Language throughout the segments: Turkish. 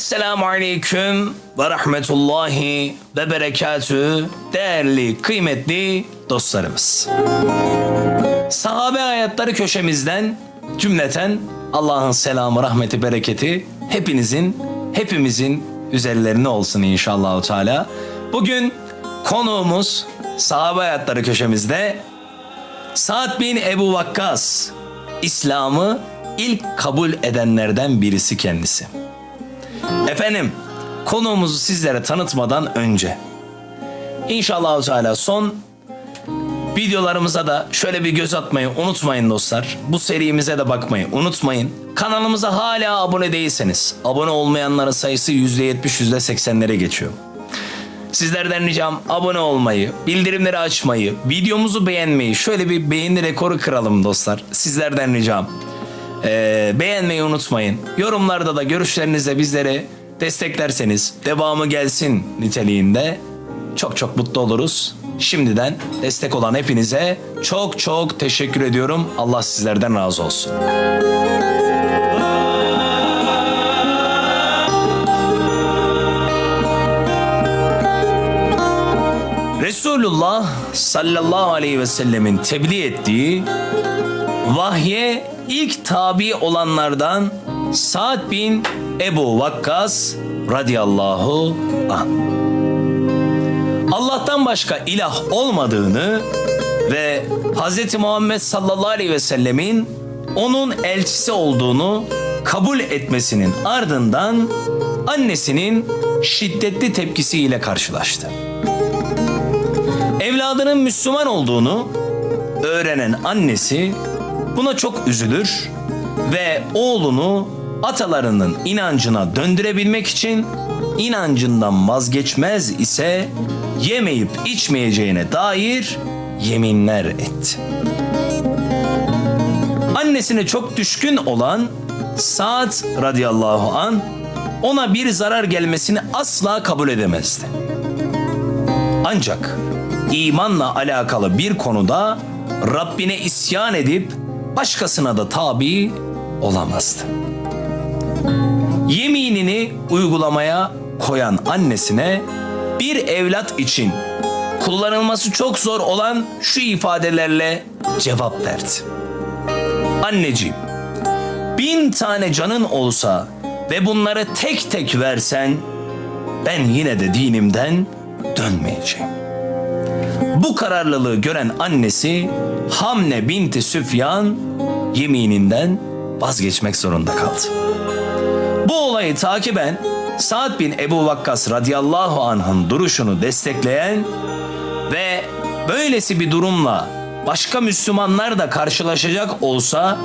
Esselamu Aleyküm ve Rahmetullahi ve Berekatü değerli kıymetli dostlarımız. Sahabe hayatları köşemizden cümleten Allah'ın selamı, rahmeti, bereketi hepinizin, hepimizin üzerlerine olsun inşallah Teala. Bugün konuğumuz sahabe hayatları köşemizde Sa'd bin Ebu Vakkas İslam'ı ilk kabul edenlerden birisi kendisi. Efendim konuğumuzu sizlere tanıtmadan önce İnşallah Teala son videolarımıza da şöyle bir göz atmayı unutmayın dostlar. Bu serimize de bakmayı unutmayın. Kanalımıza hala abone değilseniz abone olmayanların sayısı %70 %80'lere geçiyor. Sizlerden ricam abone olmayı, bildirimleri açmayı, videomuzu beğenmeyi, şöyle bir beğeni rekoru kıralım dostlar. Sizlerden ricam. Ee, beğenmeyi unutmayın. Yorumlarda da görüşlerinizle bizlere desteklerseniz devamı gelsin niteliğinde çok çok mutlu oluruz. Şimdiden destek olan hepinize çok çok teşekkür ediyorum. Allah sizlerden razı olsun. Resulullah sallallahu aleyhi ve sellemin tebliğ ettiği vahye ilk tabi olanlardan Sa'd bin Ebu Vakkas radıyallahu anh. Allah'tan başka ilah olmadığını ve Hz. Muhammed sallallahu aleyhi ve sellemin onun elçisi olduğunu kabul etmesinin ardından annesinin şiddetli tepkisiyle karşılaştı. Evladının Müslüman olduğunu öğrenen annesi buna çok üzülür ve oğlunu atalarının inancına döndürebilmek için inancından vazgeçmez ise yemeyip içmeyeceğine dair yeminler etti. Annesine çok düşkün olan Sa'd radıyallahu an ona bir zarar gelmesini asla kabul edemezdi. Ancak imanla alakalı bir konuda Rabbine isyan edip başkasına da tabi olamazdı. Yeminini uygulamaya koyan annesine bir evlat için kullanılması çok zor olan şu ifadelerle cevap verdi. Anneciğim, bin tane canın olsa ve bunları tek tek versen ben yine de dinimden dönmeyeceğim. Bu kararlılığı gören annesi Hamne binti Süfyan yemininden vazgeçmek zorunda kaldı. Bu olayı takiben Sa'd bin Ebu Vakkas radıyallahu anh'ın duruşunu destekleyen ve böylesi bir durumla başka Müslümanlar da karşılaşacak olsa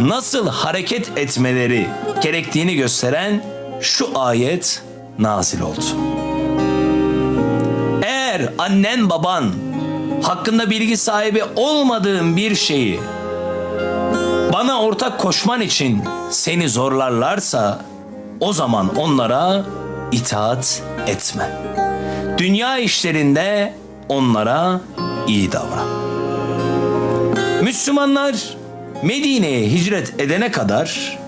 nasıl hareket etmeleri gerektiğini gösteren şu ayet nazil oldu. Eğer annen baban hakkında bilgi sahibi olmadığın bir şeyi bana ortak koşman için seni zorlarlarsa o zaman onlara itaat etme. Dünya işlerinde onlara iyi davran. Müslümanlar Medine'ye hicret edene kadar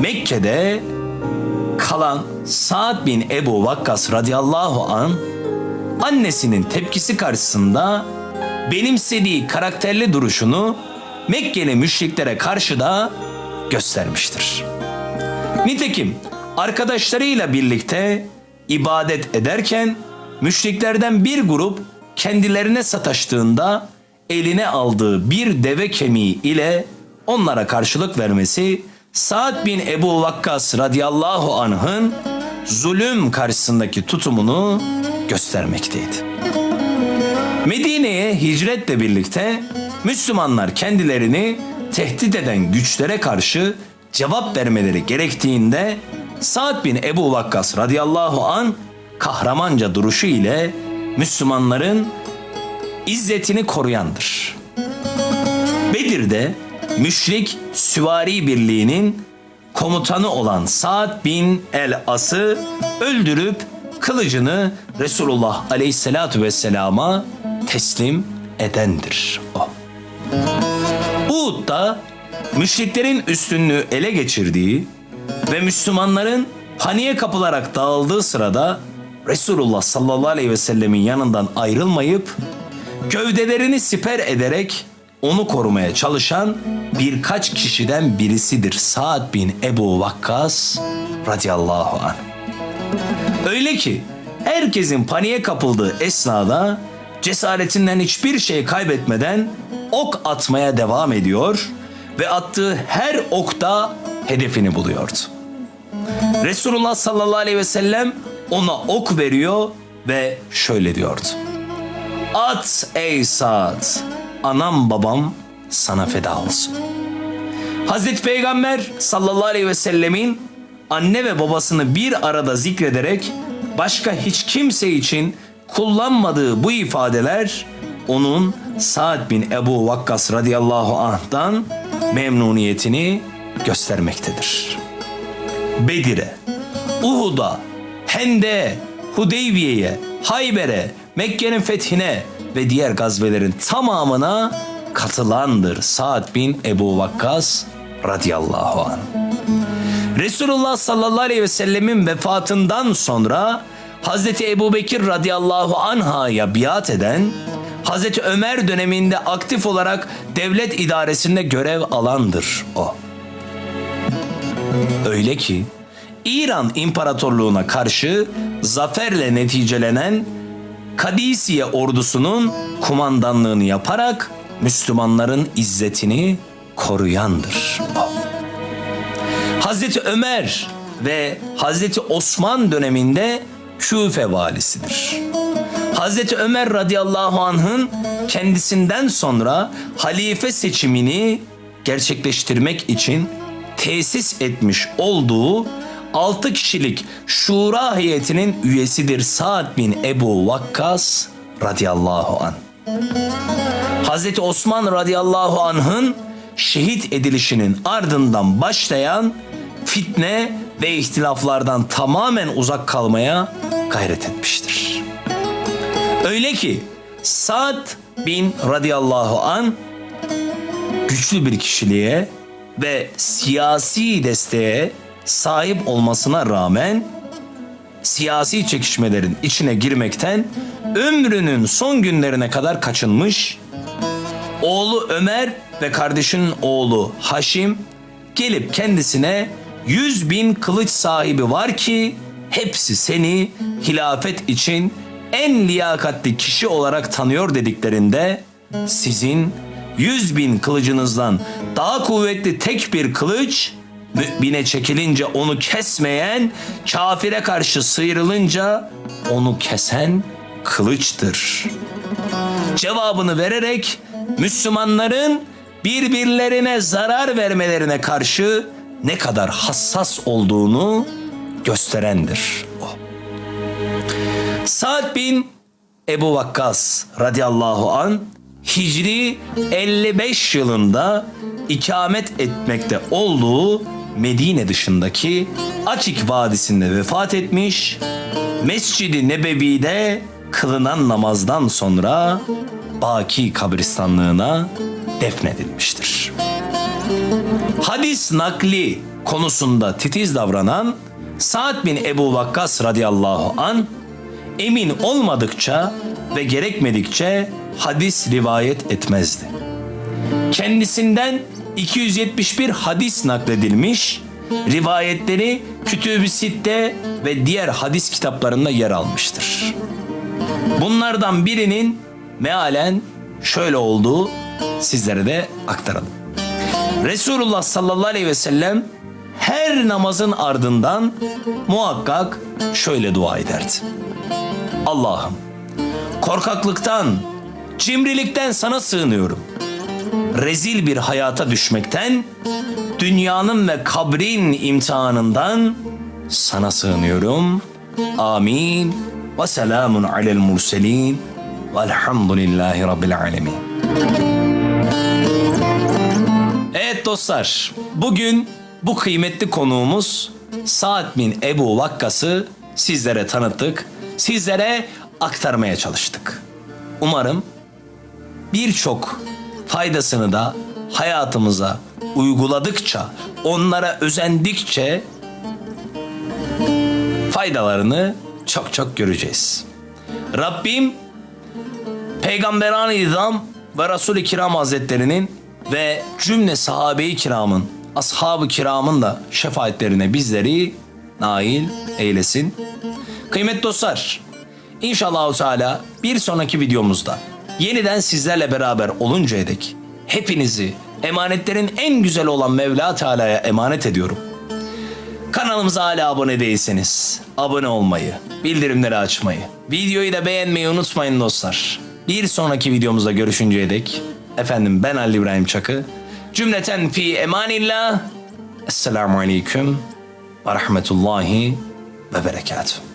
Mekke'de kalan Sa'd bin Ebu Vakkas radıyallahu an annesinin tepkisi karşısında benimsediği karakterli duruşunu Mekkeli müşriklere karşı da göstermiştir. Nitekim arkadaşlarıyla birlikte ibadet ederken müşriklerden bir grup kendilerine sataştığında eline aldığı bir deve kemiği ile onlara karşılık vermesi Sa'd bin Ebu Vakkas radıyallahu anh'ın zulüm karşısındaki tutumunu göstermekteydi. Medine'ye hicretle birlikte Müslümanlar kendilerini tehdit eden güçlere karşı cevap vermeleri gerektiğinde Sa'd bin Ebu Vakkas radıyallahu an kahramanca duruşu ile Müslümanların izzetini koruyandır. Bedir'de müşrik süvari birliğinin komutanı olan Sa'd bin El As'ı öldürüp kılıcını Resulullah aleyhissalatu vesselama teslim edendir o. Uhud'da müşriklerin üstünlüğü ele geçirdiği ve Müslümanların paniğe kapılarak dağıldığı sırada Resulullah sallallahu aleyhi ve sellemin yanından ayrılmayıp gövdelerini siper ederek onu korumaya çalışan birkaç kişiden birisidir. Sa'd bin Ebu Vakkas radıyallahu anh. Öyle ki herkesin paniğe kapıldığı esnada cesaretinden hiçbir şey kaybetmeden ok atmaya devam ediyor ve attığı her okta hedefini buluyordu. Resulullah sallallahu aleyhi ve sellem ona ok veriyor ve şöyle diyordu. At ey Sa'd, anam babam sana feda olsun. Hazreti Peygamber sallallahu aleyhi ve sellemin anne ve babasını bir arada zikrederek başka hiç kimse için kullanmadığı bu ifadeler onun Sa'd bin Ebu Vakkas radıyallahu anh'tan memnuniyetini göstermektedir. Bedir'e, Uhud'a, Hende, Hudeybiye'ye, Hayber'e, Mekke'nin fethine ve diğer gazvelerin tamamına katılandır Sa'd bin Ebu Vakkas radıyallahu anh. Resulullah sallallahu aleyhi ve sellemin vefatından sonra Hazreti Ebu Bekir radıyallahu anh'a biat eden, Hazreti Ömer döneminde aktif olarak devlet idaresinde görev alandır o. Öyle ki İran İmparatorluğu'na karşı zaferle neticelenen Kadisiye ordusunun kumandanlığını yaparak Müslümanların izzetini koruyandır. Hazreti Ömer ve Hazreti Osman döneminde Küfe valisidir. Hazreti Ömer radıyallahu anh'ın kendisinden sonra halife seçimini gerçekleştirmek için tesis etmiş olduğu 6 kişilik şura heyetinin üyesidir Sa'd bin Ebu Vakkas radıyallahu anh. Hazreti Osman radıyallahu anh'ın şehit edilişinin ardından başlayan fitne ve ihtilaflardan tamamen uzak kalmaya gayret etmiştir. Öyle ki Sa'd bin radıyallahu an güçlü bir kişiliğe ve siyasi desteğe sahip olmasına rağmen siyasi çekişmelerin içine girmekten ömrünün son günlerine kadar kaçınmış. Oğlu Ömer ve kardeşinin oğlu Haşim gelip kendisine yüz bin kılıç sahibi var ki hepsi seni hilafet için en liyakatli kişi olarak tanıyor dediklerinde sizin yüz bin kılıcınızdan daha kuvvetli tek bir kılıç mümine çekilince onu kesmeyen, kafire karşı sıyrılınca onu kesen kılıçtır. Cevabını vererek Müslümanların birbirlerine zarar vermelerine karşı ne kadar hassas olduğunu gösterendir o. Sa'd bin Ebu Vakkas radıyallahu an Hicri 55 yılında ikamet etmekte olduğu Medine dışındaki Akik Vadisi'nde vefat etmiş. Mescid-i Nebevi'de kılınan namazdan sonra Baki kabristanlığına defnedilmiştir. Hadis nakli konusunda titiz davranan Sa'd bin Ebu Vakkas radıyallahu an emin olmadıkça ve gerekmedikçe hadis rivayet etmezdi. Kendisinden 271 hadis nakledilmiş, rivayetleri Kütüb-i Sitte ve diğer hadis kitaplarında yer almıştır. Bunlardan birinin mealen şöyle olduğu sizlere de aktaralım. Resulullah sallallahu aleyhi ve sellem her namazın ardından muhakkak şöyle dua ederdi. Allah'ım korkaklıktan, cimrilikten sana sığınıyorum. Rezil bir hayata düşmekten, dünyanın ve kabrin imtihanından sana sığınıyorum. Amin. Ve selamun alel murselin. Velhamdülillahi Rabbil alemin. Evet dostlar, bugün bu kıymetli konuğumuz Sa'd bin Ebu Vakkas'ı sizlere tanıttık. Sizlere aktarmaya çalıştık. Umarım birçok faydasını da hayatımıza uyguladıkça, onlara özendikçe faydalarını çok çok göreceğiz. Rabbim Peygamberan-ı İzam ve Resul-i Kiram Hazretlerinin ve cümle sahabe-i kiramın, ashab-ı kiramın da şefaatlerine bizleri nail eylesin. Kıymetli dostlar, inşallah Teala bir sonraki videomuzda yeniden sizlerle beraber oluncaya dek hepinizi emanetlerin en güzel olan Mevla Teala'ya emanet ediyorum. Kanalımıza hala abone değilseniz abone olmayı, bildirimleri açmayı, videoyu da beğenmeyi unutmayın dostlar. Bir sonraki videomuzda görüşünceye dek efendim ben Ali İbrahim Çakı. Cümleten fi emanillah. Esselamu aleyküm ve rahmetullahi ve berekatuhu.